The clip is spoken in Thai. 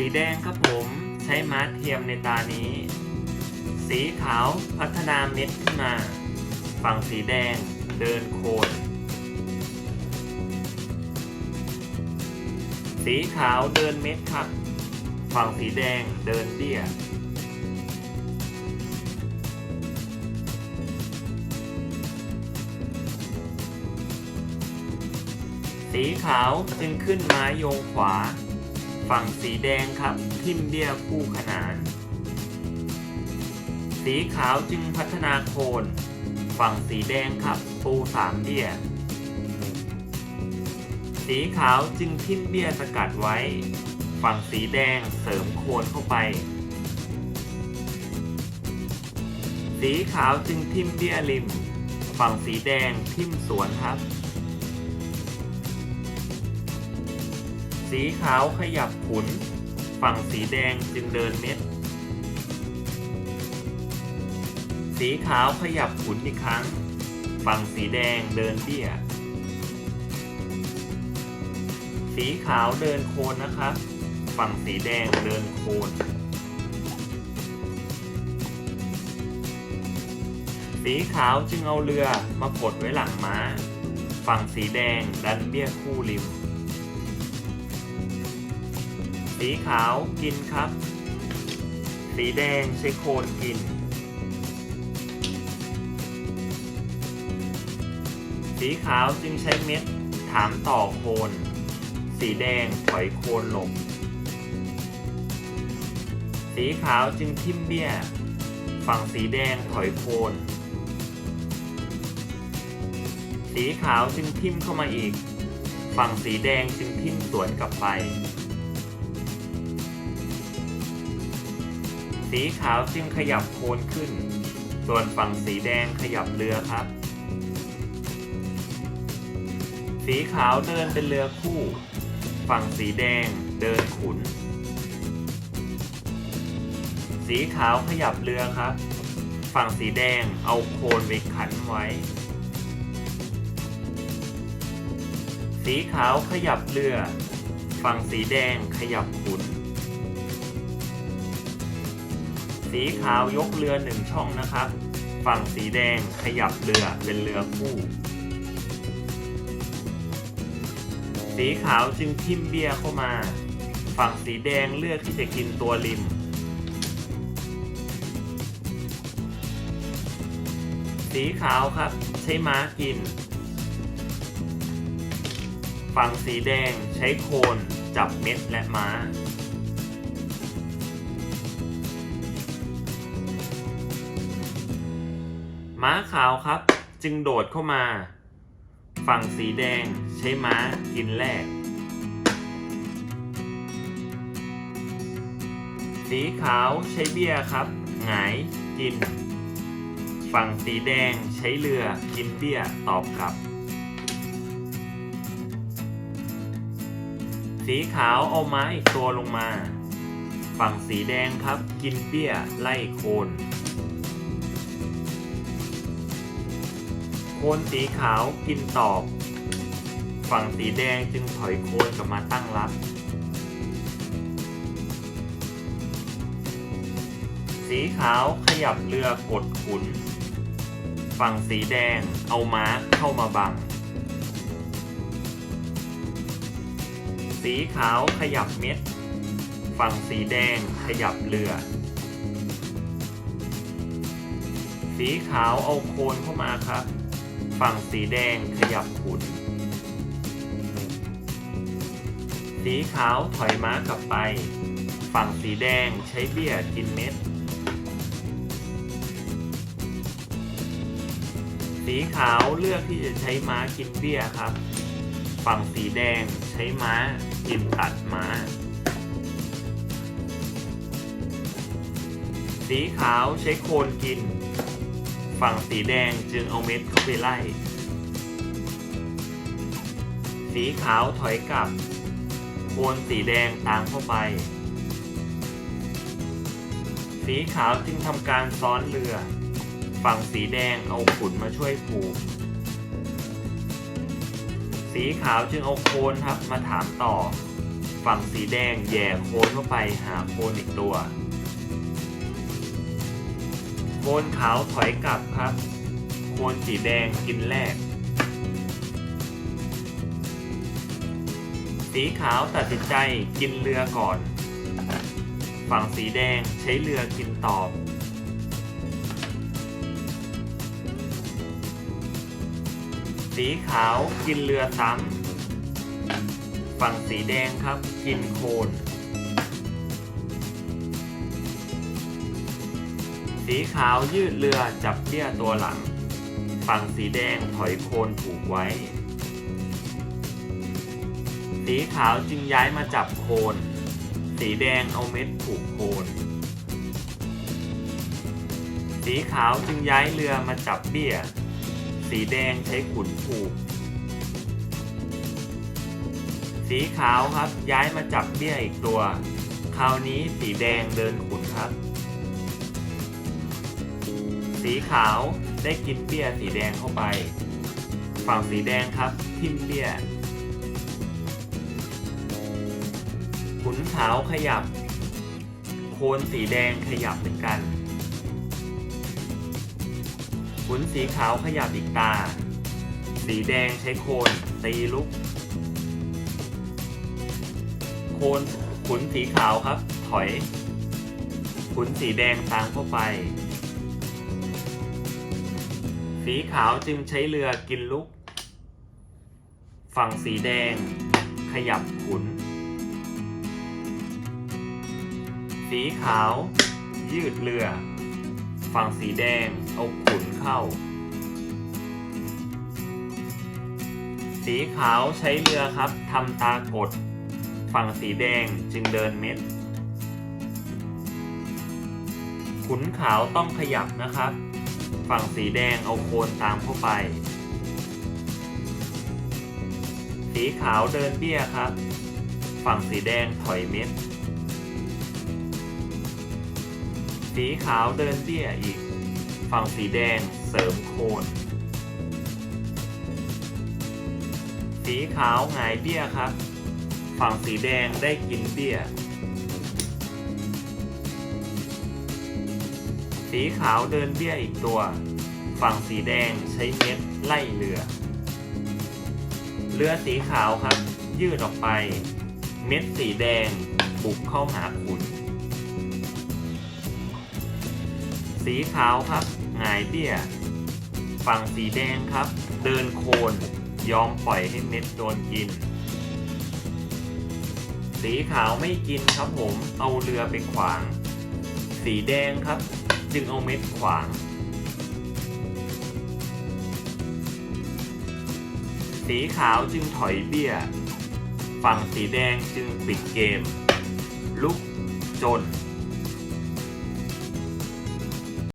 สีแดงครับผมใช้ม้าเทียมในตานี้ สีขาวพัฒนาเม็ดขึ้นมา ฝั่งสีแดงเดินโคนสีขาวเดินเม็ดครับ ฝั่งสีแดงเดินเบี้ย สีขาวจึงขึ้นไม้โยงขวา ฝั่งสีแดงครับทิมเบี้ยคู่ขนาน สีขาวจึงพัฒนาโคน ฝั่งสีแดงครับปูสามเบี้ย สีขาวจึงทิมเบี้ยสกัดไว้ ฝั่งสีแดงเสริมโคนเข้าไป สีขาวจึงทิมเบี้ยริม ฝั่งสีแดงทิมสวนครับ สีขาวขยับขุน ฝั่งสีแดงจึงเดินเม็ด สีขาวขยับขุนอีกครั้ง ฝั่งสีแดงเดินเบี้ย สีขาวเดินโคนนะครับ ฝั่งสีแดงเดินโคนสีขาวจึงเอาเรือมากดไว้หลังม้า ฝั่งสีแดงดันเบี้ยคู่ริม สีขาวกินครับ สีแดงใช้โคนกิน สีขาวจึงใช้เม็ดถามต่อโคน สีแดงถอยโคนหลบสีขาวจึงทิ่มเบี้ย ฝั่งสีแดงถอยโคน สีขาวจึงทิ่มเข้ามาอีก ฝั่งสีแดงจึงทิ่มสวนกลับไป สีขาวจึงขยับโคนขึ้น ส่วนฝั่งสีแดงขยับเรือครับ สีขาวเดินเป็นเรือคู่ ฝั่งสีแดงเดินขุน สีขาวขยับเรือครับ ฝั่งสีแดงเอาโคนไปขันไว้ สีขาวขยับเรือ ฝั่งสีแดงขยับขุน สีขาวยกเรือหนึ่งช่องนะครับ ฝั่งสีแดงขยับเรือเป็นเรือคู่ สีขาวจึงทิ่มเบียร์เข้ามา ฝั่งสีแดงเลือกที่จะกินตัวริม สีขาวครับใช้ม้ากิน ฝั่งสีแดงใช้โคนจับเม็ดและม้า ม้าขาวครับ จึงโดดเข้ามา ฝั่งสีแดงใช้ม้ากินแรก สีขาวใช้เบี้ยครับหงายกิน ฝั่งสีแดงใช้เรือกินเบี้ยตอบกลับ สีขาวเอาไม้อีกตัวลงมา ฝั่งสีแดงครับกินเบี้ยไล่โคน คนสีขาวกินตอบ ฝั่งสีแดงจึงถอยโคนกลับมาตั้งรับ สีขาวขยับเรือกดขุน ฝั่งสีแดงเอาม้าเข้ามาบัง สีขาวขยับเม็ด ฝั่งสีแดงขยับเรือสีขาวเอาโคนเข้ามาครับ ฝั่งสีแดงขยับขุน สีขาวถอยม้ากลับไป ฝั่งสีแดงใช้เบี้ยกินเม็ด สีขาวเลือกที่จะใช้ม้ากินเบี้ยครับ ฝั่งสีแดงใช้ม้ากินตัดม้า สีขาวใช้โคนกิน ฝั่งสีแดงจึงเอาเม็ดเข้าไปไล่ สีขาวถอยกลับ โคนสีแดงตามเข้าไป สีขาวจึงทำการซ้อนเรือ ฝั่งสีแดงเอาขุนมาช่วยผูก สีขาวจึงเอาโคนครับมาถามต่อ ฝั่งสีแดงแย่โคนเข้าไปหาโคนอีกตัว โคนขาวถอยกลับครับ โคนสีแดงกินแรก สีขาวตัดสินใจกินเรือก่อน ฝั่งสีแดงใช้เรือกินตอบสีขาวกินเรือซ้ำ ฝั่งสีแดงครับกินโคน สีขาวยืดเรือจับเบี้ยตัวหลัง ฝั่งสีแดงถอยโคนผูกไว้ สีขาวจึงย้ายมาจับโคน สีแดงเอาเม็ดผูกโคน สีขาวจึงย้ายเรือมาจับเบี้ย สีแดงใช้ขุนผูก สีขาวครับย้ายมาจับเบี้ยอีกตัว คราวนี้สีแดงเดินขุนครับ สีขาวได้กินเบี้ยสีแดงเข้าไป ฝั่งสีแดงครับทิมเบี้ย ขุนขาวขยับ โคนสีแดงขยับเหมือนกัน ขุนสีขาวขยับอีกตา สีแดงใช้โคนตีลุก โคนขุนสีขาวครับ ถอย ขุนสีแดงตามเข้าไป สีขาวจึงใช้เรือกินลุก ฝั่งสีแดง ขยับขุน สีขาว ยืดเรือ ฝั่งสีแดงเอาขุนเข้า สีขาวใช้เรือครับทำตากด ฝั่งสีแดงจึงเดินเม็ด ขุนขาวต้องขยับนะครับ ฝั่งสีแดงเอาโคนตามเข้าไป สีขาวเดินเบี้ยครับ ฝั่งสีแดงถอยเม็ด สีขาวเดินเบี้ยอีก ฝั่งสีแดงเสริมโคน สีขาวหงายเบี้ยครับ ฝั่งสีแดงได้กินเบี้ย สีขาวเดินเบี้ยอีกตัว ฝั่งสีแดงใช้เม็ดไล่เรือ เรือสีขาวครับ ยืดออกไป เม็ดสีแดงบุกเข้าหาขุนสีขาวครับหงายเบี้ย ฝั่งสีแดงครับ เดินโคนยอมปล่อยให้เม็ดโดนกิน สีขาวไม่กินครับผม เอาเรือไปขวาง สีแดงครับ จึงเอาเม็ดขวางสีขาวจึงถอยเบี้ย ฝั่งสีแดงจึงปิดเกม ลุกจน